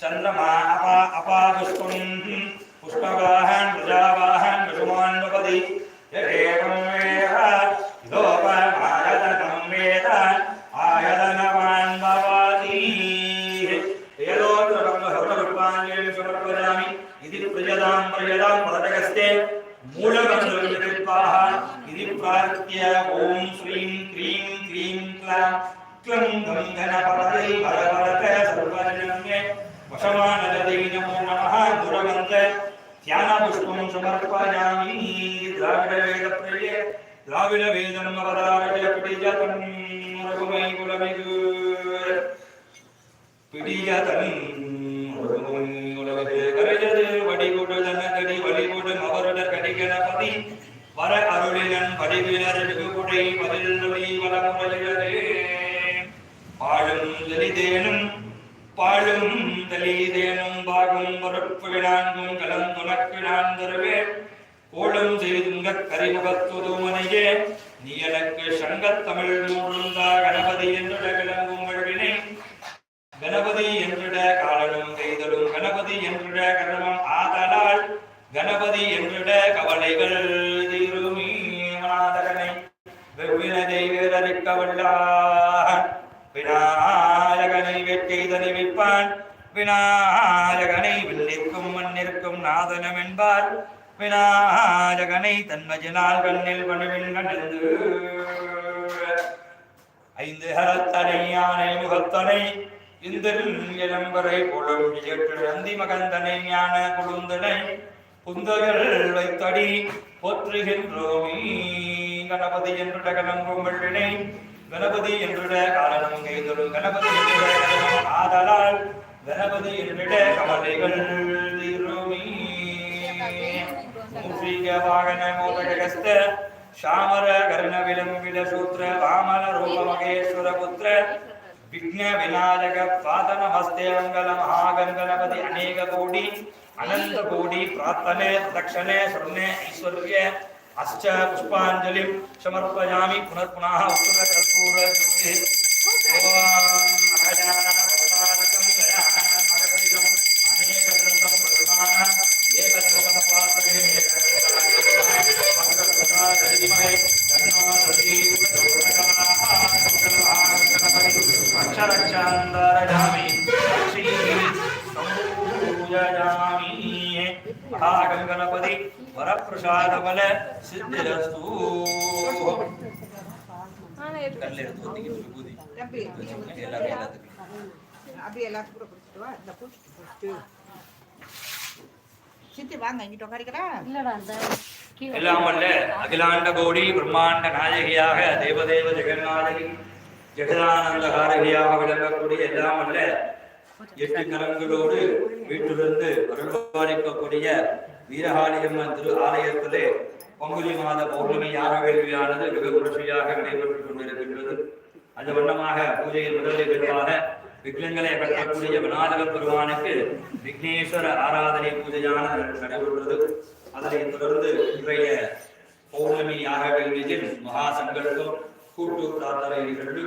चंद्रमा अपा अपा अपादुष्टुम् ஆடவேடப்படியே திராவிட வேதனம் அவராடப்பிடிய தன் மரபுமை குலமிது பிடிய தன் பாகும் பொருட்பு வினாங்கும் கலந்துணக்கு நான் தருவேன் கோளும் செய்துங்க கரிமுகத்துதுமனையே நீ எனக்கு சங்கத் தமிழ் மூழுந்தா கணபதி என்று கிளம்பும் வழிவினை கணபதி என்றிட காலனும் செய்தலும் கணபதி என்றிட கர்மம் ஆதலால் கணபதி என்றிட கவலைகள் தீருமீ வெவ்வின தெய்வீரரிக்க வேதரிக்க விநாயகனை வெட்கைதனை விற்பான் விநாயகனை வில்லிற்கும் மண்ணிற்கும் நாதனம் என்பார் விநாயகனை தன்மஜினால் கண்ணில் பணிவில் கண்டது ஐந்து ஹரத்தனை யானை முகத்தனை இந்திரன் இளம்பரை புலம் எட்டு நந்தி மகந்தனை ஞான குழுந்தனை குந்தகள் வைத்தடி போற்றுகின்றோமி. கணபதி என்று கலங்கும் வெள்ளினை கணபதி என்றிட காரணம் கைதொழும் கணபதி என்றிட கலனம் ஆதலால் கணபதி என்றிட கவலைகள் தீருமீ. ಶ್ರೀಗವಾಗನಮೋದಗಸ್ತ ಶಾಮರ ಗರ್ಣ ವಿಲಂಬಿಲ ಶೂತ್ರ ವಾಮನ ರೂಪ ಮಹೇಶ್ವರ ಪುತ್ರ ವಿಘ್ನ ವಿನಾಯಕ ಪಾದನ ಹಸ್ತೆ ಮಂಗಲ ಮಹಾಗಂಗಣಪತಿ ಅನೇಕ ಕೋಟಿ ಅನಂತ ಕೋಟಿ ಪ್ರಾರ್ಥನೆ ದಕ್ಷಣೆ ಶರಣೆ ಐಶ್ವರ್ಯ ಅಶ್ಚ ಪುಷ್ಪಾಂಜಲಿ ಸಮರ್ಪಯಾಮಿ ಪುನಃ ಪುನಃ ಉತ್ತರ ಕರ್ಪೂರ ಜ್ಯೋತಿ ಓಂ ಅಗಜಾನ अक्षरक्षान्तरजामि सम्पूजयामि महागङ्गणपति वरप्रसादबल सिद्धिरस्तु अभी எல்லாத்துக்கும் கூட கொடுத்துட்டுவா இந்த பூச்சி சித்தி வாங்க இங்கிட்ட உட்காரிக்கிறா இல்லடா அந்த எல்லாம் வல்ல அகிலாண்ட கோடி பிரம்மாண்ட நாயகியாக தேவதேவ ஜெகநாயகி ஜெகதானந்தகாரகியாக விளங்கக்கூடிய எல்லாம் வல்ல எட்டு கரங்களோடு வீட்டிலிருந்து அருள்பாலிக்கக்கூடிய வீரகாளியம்மன் திரு ஆலயத்திலே பங்குனி மாத பௌர்ணமி யாக வேள்வியானது வெகு விமர்சையாக நடைபெற்றுக் கொண்டிருக்கின்றது. அந்த வண்ணமாக பூஜையில் முதலில் பெருவாக விக்னங்களை அகற்றக்கூடிய விநாயகர் பெருமானுக்கு விக்னேஸ்வர ஆராதனை பூஜையான நடைபெறுகிறது அதனைத் தொடர்ந்து இன்றைய பௌர்ணமி யாக வேள்வியில் மகா சங்கல்பம் கூட்டு பிரார்த்தனை நிகழ்வு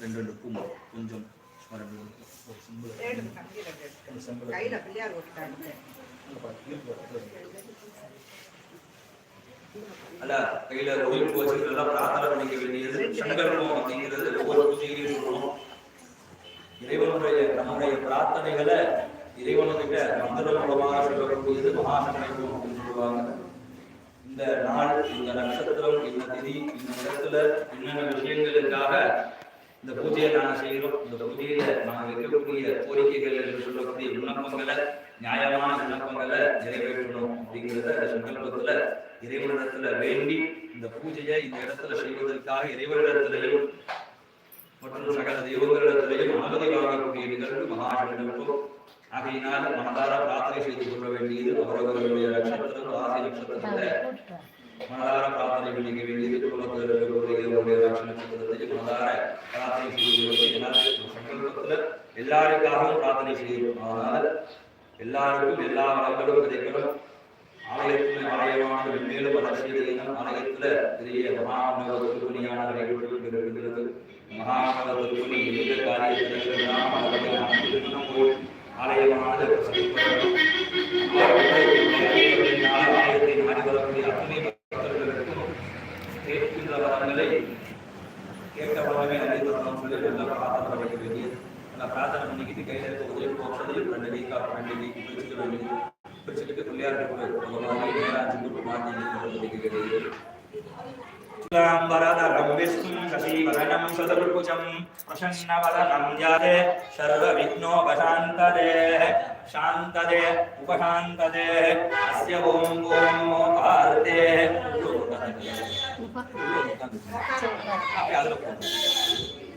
ரெண்டு ரெண்டு பூமா கொஞ்சம் அல்ல கையில கோயில் வச்சுக்கிறதா பிரார்த்தனை பண்ணிக்க வேண்டியது சங்கல்பம் அப்படிங்கிறது ஒவ்வொரு பூஜையிலையும் சொல்லணும் இறைவனுடைய நம்முடைய பிரார்த்தனைகளை இறைவனுக்கிட்ட மந்திரம் மூலமாக சொல்லக்கூடியது அப்படின்னு சொல்லுவாங்க. இந்த நாள் இந்த நட்சத்திரம் இந்த திதி இந்த இடத்துல என்னென்ன விஷயங்களுக்காக இந்த பூஜையை நாங்க செய்கிறோம் இந்த பூஜையில நாங்க வைக்கக்கூடிய கோரிக்கைகள் என்று சொல்லக்கூடிய விண்ணப்பங்களை நியாயமான விண்ணப்பங்களை நிறைவேற்றணும் அப்படிங்கிறத சங்கல்பத்துல இறைவனிடத்துல வேண்டி இந்த பூஜையை இந்த இடத்துல செய்வதற்காக இறைவனிடத்திலையும் மற்றும் சகல தெய்வங்களிடத்திலையும் அனுமதி வாங்கக்கூடிய நிகழ்வு மகாசங்கல்பம். ஆகையினால் மனதார பிரார்த்தனை செய்து கொள்ள வேண்டியது அவரவர்களுடைய நட்சத்திரம் ராசி நட்சத்திரத்துல மனதார பிரார்த்தனை பண்ணிக்க வேண்டியது குலத்தில் ராசி நட்சத்திரத்தை மனதார பிரார்த்தனை செய்து கொள்வது சங்கல்பத்தில் எல்லாருக்காகவும் பிரார்த்தனை செய்கிறோம் ஆனால் எல்லாருக்கும் எல்லா வளங்களும் கிடைக்கணும். ஆலயத்தில் ஆலயமான வெண்மேலும் வளர்ச்சியதையும் ஆலயத்தில் பெரிய மகாநவ திருப்பணியான இருக்கிறது மகாநவ திருப்பணி எந்த காரியத்தில் ஆலயமானது. பிரசித்தப்பட்டது. ஆலயத்தை நாடி வரக்கூடிய அத்தனை பக்தர்களுக்கும் கேட்கின்ற வரங்களை கேட்ட சொல்லி நல்லா பிரார்த்தனை பண்ணிக்க வேண்டியது நல்லா பிரார்த்தனை பண்ணிக்கிட்டு கையில இருக்க உதவி காப்பு பிடிச்சிக்க வேண்டியது பிடிச்சிக்கிட்டு பிள்ளையாருக்கு போய் கூட்டு மாற்றி वरदरं विष्णुं शशिवदनं सदर्भुजं प्रसन्नवदनं जाते सर्वविघ्नोपशान्तदे शान्तदे उपशान्तदे अस्य ॐ ॐ पार्ते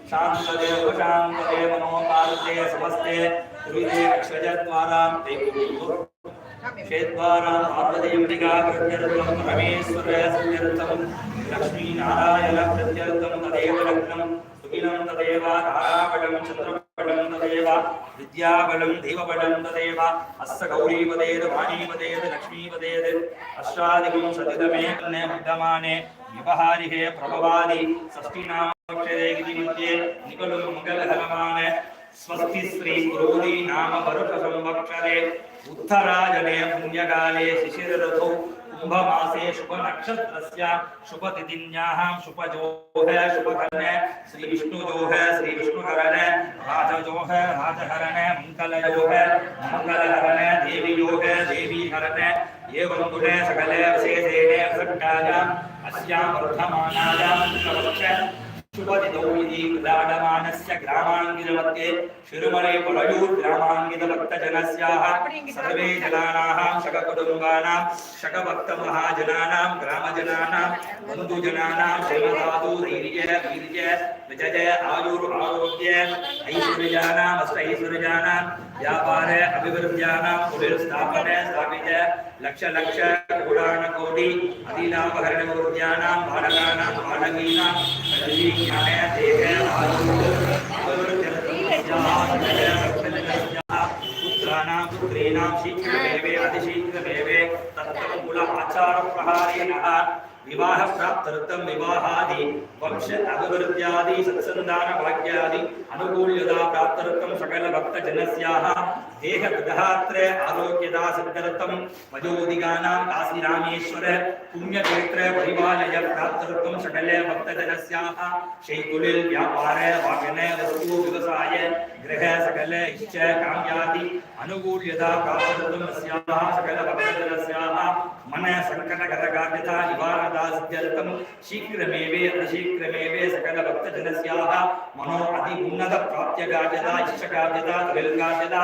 शान्तदे उपशान्तदे मनोपार्ते समस्ते त्रिविधे अक्षजद्वारा ते कुरु क्षेद्वारां पार्वतीयम्बिका प्रत्यर्थं परमेश्वर सत्यर्थं लक्ष्मीनारायण प्रत्यर्थं तदेव लग्नं सुखिनं तदेव ताराबलं चन्द्रबलं तदेव विद्याबलं देवबलं तदेव अस्य गौरीपदेर् वाणीपदेर् लक्ष्मीपदेर् अष्टादिकं सतितमे कन्ये विद्यमाने व्यवहारिहे प्रभवादि षष्ठीनामक्षरे इति मध्ये निकलं मङ्गलहरमाने स्वस्ति श्री क्रोधी नाम वर्ष संवत्सरे उत्तरायणे पुण्यकाले शिशिरऋतौ कुम्भमासे शुभ नक्षत्रस्य शुभ तिथिन्याः शुभजोः शुभकर्णे श्री विष्णुजोः श्री विष्णुकरण राजजोः राजहरण मङ्गलयोः मङ्गलहरण देवीयोः देवीहरण एवं गुणे सकले विशेषेणे सट्टायाम् अस्यां वर्धमानायां शुभवृक्ष शुभदिनौ इति क्रीडाडमानस्य ग्रामाङ्गिरमध्ये शिरुमले पलयूर् ग्रामाङ्गिरभक्तजनस्याः सर्वे जनानाः शककुटुम्बानां शकभक्तमहाजनानां ग्रामजनानां बन्धुजनानां श्रीमदादु धैर्य वीर्य विजय आयुर् आरोग्य ऐश्वर्याणाम् अष्ट ऐश्वर्याणां व्यापार है अभिवृद्ध कुलिर स्थापन है स्थापित है। लक्ष लक्ष गुणान कोटि अधीनापकरण वृद्ध्यानां बालकानां बालवीनां सजीज्ञान देह पुत्राणां, पुत्रीणां, शीघ्रमेवे, अतिशीघ्रमेवे तत्र कुल आचारप्रहारेण विवाह प्राप्त्यर्थं विवाहादि वंश अभिवृद्ध्यादि सत्सन्तान भाग्यादि अनुकूल्यता प्राप्त्यर्थं सकल भक्तजनस्याः देह विदहात्र आरोग्यदा सिद्ध्यर्थं वयोधिकानां काशीरामेश्वर, पुण्यक्षेत्र परिपालय प्राप्त्यर्थं सकल भक्तजनस्याः शैकुलिल व्यापार वाहन वस्तु व्यवसाय, गृह सकल इच्छ काम्यादि अनुकूल्यता प्राप्त्यर्थं अस्याः सकल भक्तजनस्याः, मन संकटकरकार्यता निवारणता सिद्ध्यर्थं शीघ्रमेवे, अतिशीघ्रमेवे सकल भक्तजनस्याः, मनो अति उन्नत प्राप्त्यकार्यता इष्टकार्यता त्रिलकार्यता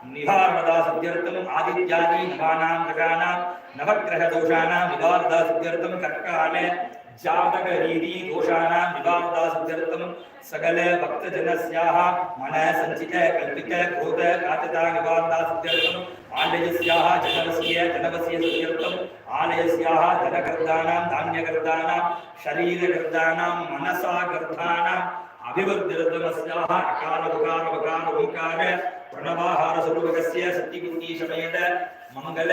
निवारणता सिद्ध्यर्थम् आदित्यादि नवानां ग्रहाणां नवग्रहदोषाणां निवारणता सिद्ध्यर्थं कर्काले जातकरीति दोषाणां निवारणता सकल भक्तजनस्याः मन सञ्चित, कल्पित, क्रोध कातता निवारणता आलयस्याः जनवस्य जनवस्य सिद्ध्यर्थम् आलयस्याः धनकर्तानां धान्यकर्तानां शरीरकर्तानां मनसा कर्तानाम् அபிவத்திரதமஸ்யாஹ அகார உகார வகார ஓங்கார பிரணவாஹார சுருபகஸ்ய சக்தி மங்கள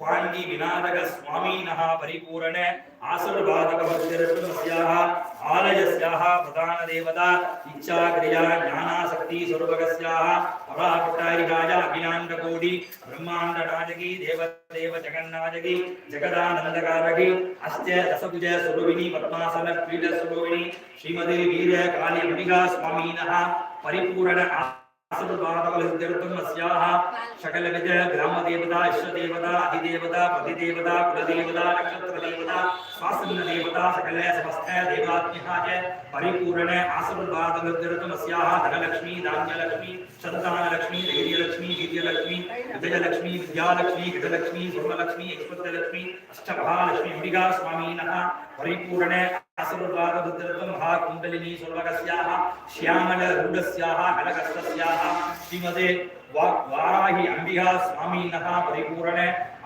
पाण्डि विनायक स्वामिनः परिपूर्ण आशीर्वादक भक्तिरत्नस्याः आलयस्याः प्रधान देवता इच्छा क्रिया ज्ञानासक्ति स्वरूपकस्याः परापट्टारिकाय अखिलाण्ड कोटि ब्रह्माण्ड नायकी देवदेव जगन्नायकी जगदानन्दकारकी अस्य दशभुज स्वरूपिणी पद्मासन क्रीड स्वरूपिणी श्रीमती वीर काली अंबिका स्वामिनः परिपूर्ण सकलविध ग्रामदेवता इष्टदेवता अधिदेवता प्रतिदेवता कुलदेवता, नक्षत्रदेवता स्वासन्नदेवता सकल समस्त देवात्म्यः च परिपूर्ण आसुरबाधवलसिद्ध्यर्थम् धनलक्ष्मी, धान्यलक्ष्मी, सन्तानलक्ष्मी धैर्यलक्ष्मी वीर्यलक्ष्मी विजयलक्ष्मी, विद्यालक्ष्मी गजलक्ष्मी स्वर्णलक्ष्मी ऐश्वर्यलक्ष्मी अष्टमहालक्ष्मी अंबिका स्वामीनः, परिपूर्ण आसुरबाधवलसिद्ध्यर्थं महाकुण्डलिनी सर्वकस्याः श्यामलरूढस्याः कनकस्तस्याः श्रीमते वा- वाराहि अम्बिका स्वामीनः परिपूर्ण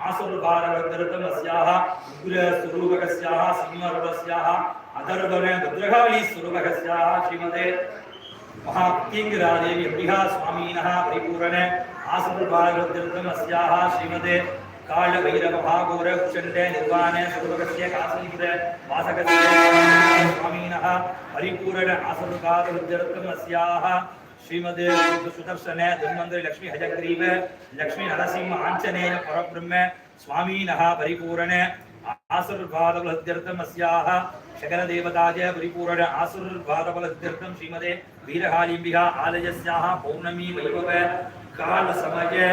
आसुरभारवदृतम् अस्याः उग्रस्वरूपकस्याः सिंहरूपस्याः अधर्वण भद्रकाली स्वरूपकस्याः श्रीमते महाकिङ्गरादेवी अम्बिका स्वामीनः परिपूर्ण आसुरभारवदृतम् अस्याः श्रीमते कालभैरवभागोर उच्चण्ड निर्वाण स्वरूपकस्य काशीपुर वासकस्य स्वामीनः परिपूर्ण आसुरभारवदृतम् अस्याः श्रीमदे सुदर्शन धन्वंतरि लक्ष्मी हजग्रीव लक्ष्मी नरसिंह आञ्जनेय परब्रह्म स्वामीनः परिपूर्ण आसुर्वादबलद्यर्थम् अस्याः शकलदेवताय परिपूर्ण आसुर्वादबलद्यर्थं श्रीमदे वीरकालिम्बिका आलयस्याः पौर्णमी वैभव कालसमय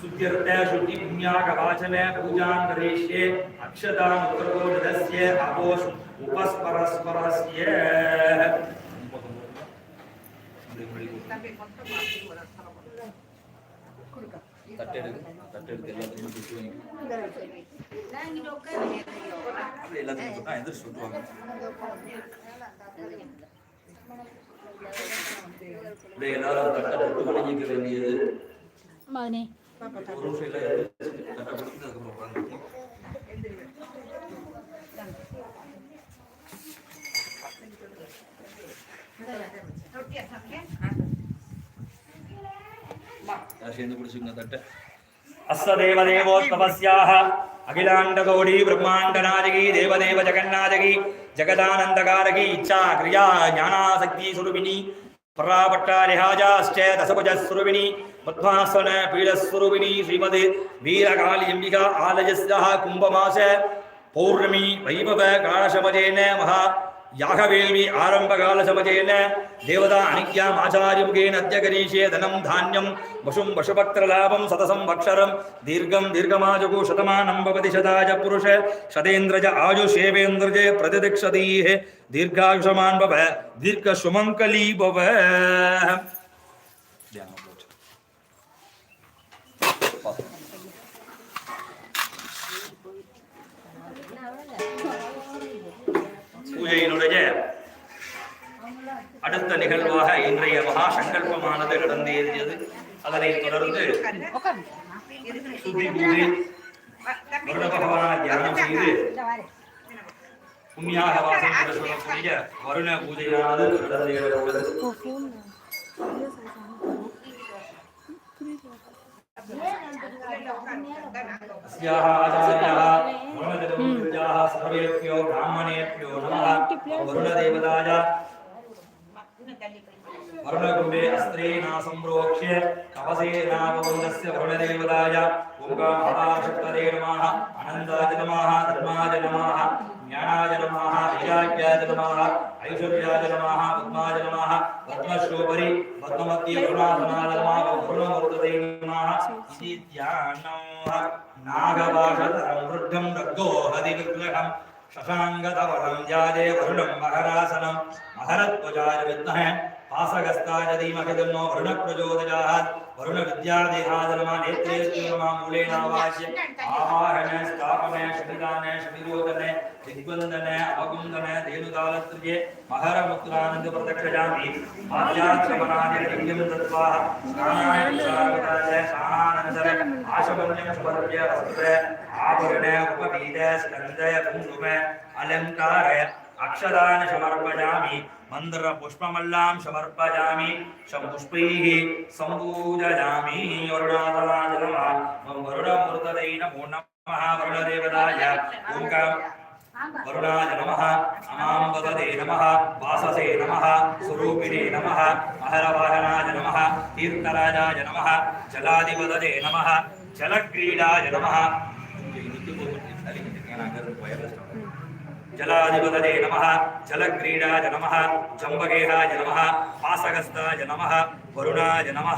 शुद्ध्यर्थ शुद्धि पुण्याकवाचन पूजां करिष्ये अक्षताम् उत्तरो निदस्य अपोष उपस्परस्परस्य தம்பி மொத்தம் மாத்தி ஒரு சரவணன். கொடுக்க. தட்டெடுக்கு தட்டெடுக்கு எல்லாத்தையும் சுற்றி வைங்க இந்த சரி. நான் இங்க உட்கார்ந்து அப்படியே எல்லாத்தையும் சுத்தா எந்திரிச்சு சுற்றுவாங்க அப்படியே எல்லாரும் தட்டை போட்டு வணங்கிக்க வேண்டியது अखिलांडकोड़ी ब्रह्मांडनाजगी देवदेव जगन्नाजगी जगदानंदकारगी इच्छा क्रिया ज्ञानाशक्ति स्वरूपिणी प्रापट्टा लिहाजाश्चे दसभुज स्वरूपिणी पद्मासन पीडस्वरूपिणी श्रीमदे वीरकालिम्बिका आलयस्याः कुम्भमासे पौर्णमी वैभव कालशमजेन महा याहवेल्वी आरम्भकालशमजेन देवता अनिज्ञामाचार्यमुखेन अद्य करीषे धनं धान्यं वशुं वशुपत्रलाभं सतसं वक्षरं दीर्घं दीर्घमाजगो शतमानं भवति शताज पुरुष शतेन्द्रज आयुषेवेन्द्रजे प्रतिदिक्षतीः दीर्घायुषमान् भव दीर्घसुमङ्कली भव। பூஜையினுடைய அடுத்த நிகழ்வாக இன்றைய மகா சங்கல்பமானது நடந்தேறியது அதனைத் தொடர்ந்து சுத்தி பூஜை வருட பகவான தியானம் செய்து புண்ணியாக வாசம் என்று சொல்லக்கூடிய வருண பூஜையானது நடந்தேற உள்ளது अस्याः आचार्याः वरुणदेवताः सर्वेभ्यो ब्राह्मणेभ्यो नमः वरुणदेवताय वरुणकुण्डे अस्त्रेणा सम्प्रोक्ष्य कवसेनापवन्दस्य वरुणदेवताय ओङ्कारशक्तरे नमः अनन्ताय नमः धर्माय नमः ज्ञानाय नमः वैराग्याय नमः ऐश्वर्याय नमः पद्माय नमः पद्मश्रोपरि पद्ममध्ये वरुणासनाय नमः वरुणमूर्तये नमः इति ध्यानं नागभाषतरं वृद्धं रग्गोहदिविग्रहम् शशाङ्गतवरं जाजे वरुणं महरासनं महरध्वजाय विद्महे पासगस्ताय धीमहि तन्नो वरुणप्रचोदयात् वरुणविद्यादेहादनमा नेत्रेष्टमा मूलेनावाच्य आवाहन स्थापन शनिदान शनिरोदन दिग्बन्धन अवगुन्दन धेनुकालत्रिये महरमुत्रानन्द प्रदक्षजामि आद्याश्रमणादिलिङ्गं दत्त्वा स्नानानन्तराय स्नानानन्तर आशमन्यं समर्प्य वस्त्र आभरण उपवीत स्कन्दय कुङ्कुम अलङ्कार అక్షదాన సమర్పయామి మందర పుష్పమల్లాం సమర్పయామి షంపుష్పై సంపూజయామి వరుణాదలాజలమా ఓం వరుణమృతదై నమో నమః వరుణదేవదాయ ఓంక వరుణాయ నమ అమాంబదే నమ వాససే నమ స్వరూపిణే నమ మహరవాహనాయ నమ తీర్థరాజాయ నమ జలాధిపదే నమ జలక్రీడాయ నమ ஜலாதிபதே நம ஜலக்ரீடாஜ நம ஜம்பகேராஜ நம பாசகஸ்தாஜ நம வருணாஜ நம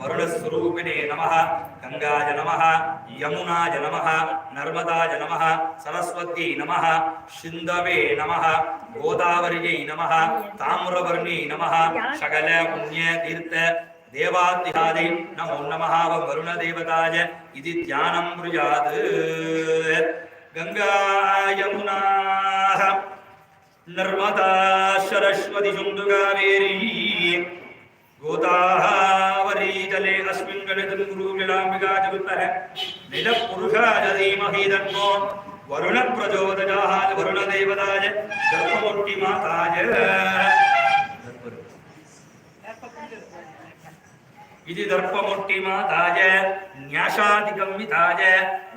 வருணஸ்வரூபிணே நம கங்காஜ நம யமுனாஜ நம நர்மதாஜ நம சரஸ்வதி நம சிந்தவே நம கோதாவரியை நம தாமிரவர்ணி நம சகல புண்ணிய தீர்த்த தேவாத்தியாதை நமோ நமஹாவ வருண தேவதாய இது தியானம் புரியாது गङ्गा यमुना नर्मदा सरस्वती सुन्दुकावेरी गोदावरी जले अस्मिन् गणितं गुरुलीलाम्बिका जगुत्तः निजपुरुषाय धीमहि तन्नो वरुणप्रचोदयात् वरुणदेवताय गर्भमुष्टिमाताय इति दर्पमुष्टिमाताय न्यासादिकं विताय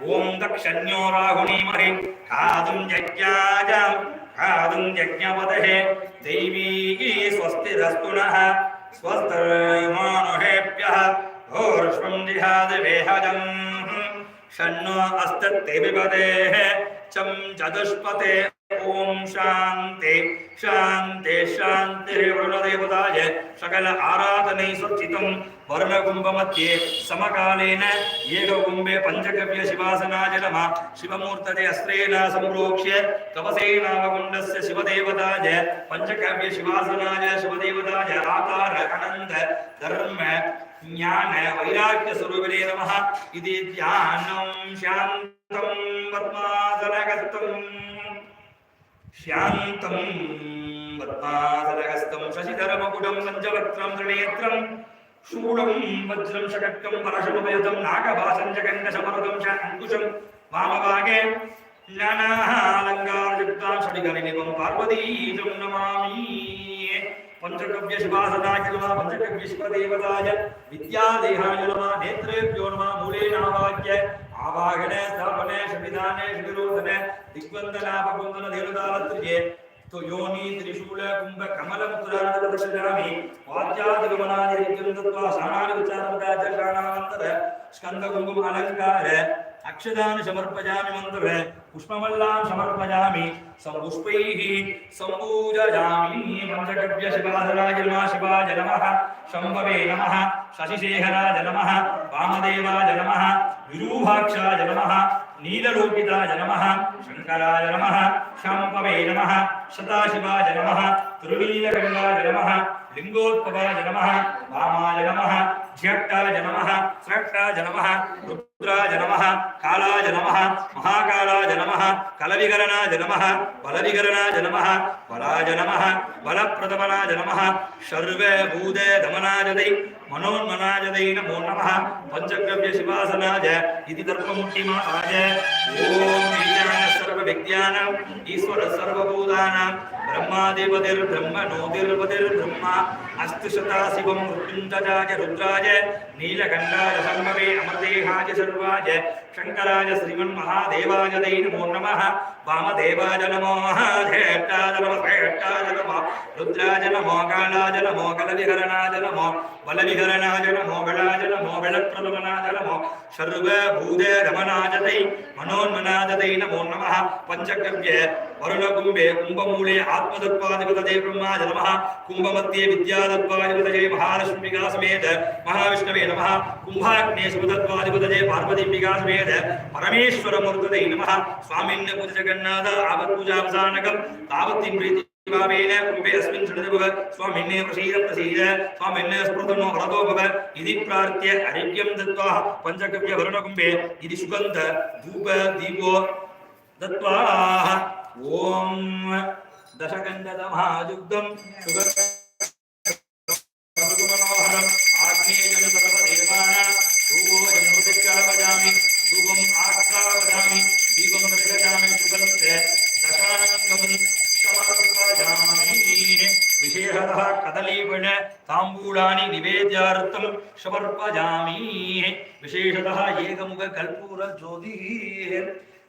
ॐ दक्षन्यो राहुणीमहि खादुं यज्ञाय, खादुं यज्ञपदहे दैवी स्वस्तिरस्तु नः स्वस्तिर्मानुषेभ्यः घोर्ष्वं जिहादिवेहजम् षण्णो अस्तत्ते विपदेः, चं चतुष्पते ஓம் சாந்தி. சாந்தி சாந்தி. வருணதேவதாய சகல ஆராதனை சுர்ஜிதம் வருணகும்ப மத்தியே சமகாலேன ஏககும்பே பஞ்சகவ்ய சிவாசனாய நம. சிவமூர்த்ததே அஸ்ரேணா சம்ரோக்ஷ்ய கவசேனாவகுண்டஸ்ய சிவதேவதாய பஞ்சகவ்ய சிவாசனாய சிவதேவதாய ஆகார அனந்த தர்ம ஞான வைராக்கிய சுரூபிலே நம. இது தியானம். சாந்தம். பத்மாசனகத்தம் शान्तं पद्मासनगस्तं शशिधरमकुटं पञ्चवक्त्रं त्रिनेत्रं शूलं वज्रं शकट्कं परशुभयुतं नागभासं च कण्ठसमरुदं च अङ्कुशं वामभागे ज्ञानालङ्कारयुक्तां षडिगनिनिपं पार्वतीजं नमामि पञ्चकव्य शिवासनाय नमः पञ्चकव्य शिवदेवताय विद्यादेहाय नमः नेत्रेभ्यो नमः मूले नावाक्य ಆವಾಹನೆ ಸ್ಥಾಪನೆ ಶಮಿದಾನೆ ಶಮಿರೋಧನೆ ದಿಗ್ವಂದಲಾಭ ಕುಂದನ ದೇವದಾಲತ್ರಿಗೆ ಯೋನಿ ತ್ರಿಶೂಲ ಕುಂಭ ಕಮಲ ಮುಕ್ತಾರಾಮಿ ವಾದ್ಯಾದಿ ಗಮನಾದಿ ಶರಣಾನ ವಿಚಾರ ಸ್ಕಂದ ಕುಂಭ ಅಲಂಕಾರ अक्षदान समर्पयामि मन्त्र, पुष्पमल्लां समर्पयामि, सम्पुष्पैः सम्पूजयामि पञ्चगव्य शिवाधराय नमः शिवाय नमः शम्भवे नमः शशिशेखराय नमः, वामदेवाय नमः, विरूपाक्षाय नमः नीललोकिताय नमः, शङ्कराय नमः, शाम्पवे नमः, सदाशिवाय नमः तिरुनीलकण्डाय नमः लिङ्गोद्भवाय नमः, वामाय नमः ज्यक्टाय नमः स्रष्टाय नमः, रुद्राय नमः, कालाय नमः, महाकालाय नमः कलविकरणाय नमः बलविकरणाय नमः, बलाय नमः, बलप्रदमनाय नमः सर्वभूते दमनाय दै मनोन्मनाय दै नमो नमः पञ्चगव्य शिवासनाय इति ईशान सर्वविज्ञानम् ईश्वर सर्वभूतानां ब्रह्मादिपतिर्ब्रह्मणोतिर्पतिर्ब्रह्मा अस्तु शता शिवं मृत्युञ्जयाय रुद्राय नीलकण्ठाय शम्भवे अमरदेहाय सर्वाय शङ्कराय श्रीमन्महादेवाय दै नमो नमः वामदेवाय नमो धेष्टाय नमः श्रेष्ठाय नमः रुद्राय नमो कालाय नमो कलविहरणाय नमो बलविहरणाय नमो गणाय नमो गणप्रदमनाय नमो सर्वभूते रमणाय दै मनोन्मनाय दै नमो नमः पञ्चगव्य वरुणकुम्भे कुम्भमूले आत्मदत्वादिपतये ब्रह्माय नमः कुम्भमध्ये विद्यादत्वादिपतये महालक्ष्मीका समेत महाविष्णवे नमः कुम्भाग्ने सुदत्वादिपतये पार्वतीम्बिका समेत परमेश्वरमूर्तये नमः स्वामिन् पूज जगन्नाथ आवत्पूजावसानकं तावत्तिं प्रीति भावेन कुम्भे अस्मिन् षडदिवः स्वामिन्ने प्रसीद प्रसीद स्वामिन्ने स्मृतनो वरदो भव इति प्रार्थ्य अर्घ्यं दत्त्वा पञ्चगव्यवरुणकुम्भे इति सुगन्ध धूप दीपो दत्त्वा ॐ दशकन्दमायुग्धं सुगमनोहरम् आग्नेयं सर्वदेवानां धूपो जन्मदित्या वदामि धूपम् आत्मा वदामि दीपं प्रजगामि सुगन्धे दशानङ्गं विशेषतः कदलीपण ताम्बूलानि निवेद्यार्थं समर्पयामि विशेषतः एकमुखकर्पूरज्योतिः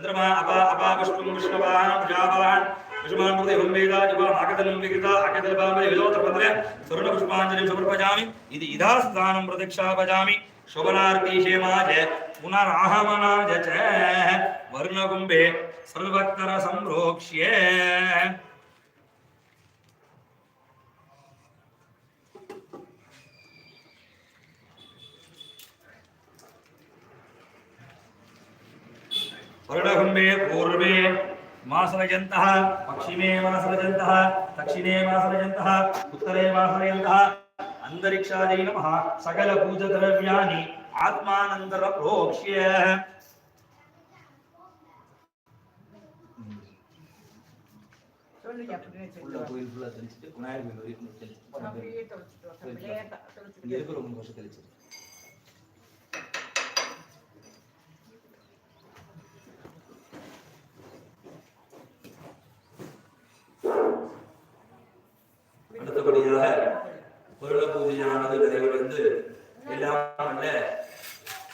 चंद्रमा अपा अपा पुष्पम विष्णवान् प्रजावान् विषमान् प्रति हुम्बेदा जपाम् आकदनं विकृता अकदल्पामे विलोत्रपत्रे स्वर्णपुष्पाञ्जलिं समर्पयामि इति इधा स्थानं प्रतीक्षापयामि शोभनार्पीषेमाज पुनराहमनाज जचे वर्णकुम्भे सर्वत्र संप्रोक्ष्य వరుడహుంబే పూర్వే మాసరజంత పక్షిమే మాసరజంత దక్షిణే మాసరజంత ఉత్తరే మాసరజంత అంతరిక్షాదై నమ సకల పూజ ద్రవ్యాన్ని ఆత్మానంతర ప్రోక్ష్య తెలుసు. அடுத்தபடியாக வருட பூஜையானது நிறைவடைந்து எல்லாம் அல்ல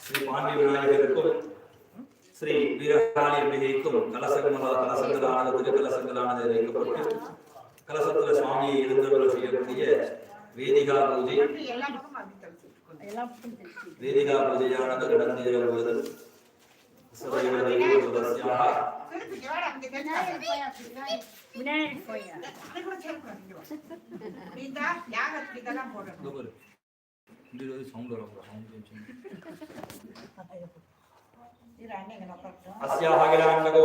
ஸ்ரீ பாண்டி விநாயகருக்கும் ஸ்ரீ வீரகாளி அம்பிகைக்கும் கலசங்கம கலசங்களானது திருக்கலசங்களானது வைக்கப்பட்டு கலசத்துல சுவாமியை எழுந்தருள செய்யக்கூடிய வேதிகா பூஜை. வேதிகா பூஜையானது நடந்தேறுவது சதவீத ವಿನಾಯಕ್ ಪೊಯ್ಯ 너거를 근데 어디 성도라고 성도 좀 아시아 하기를 한다고 우리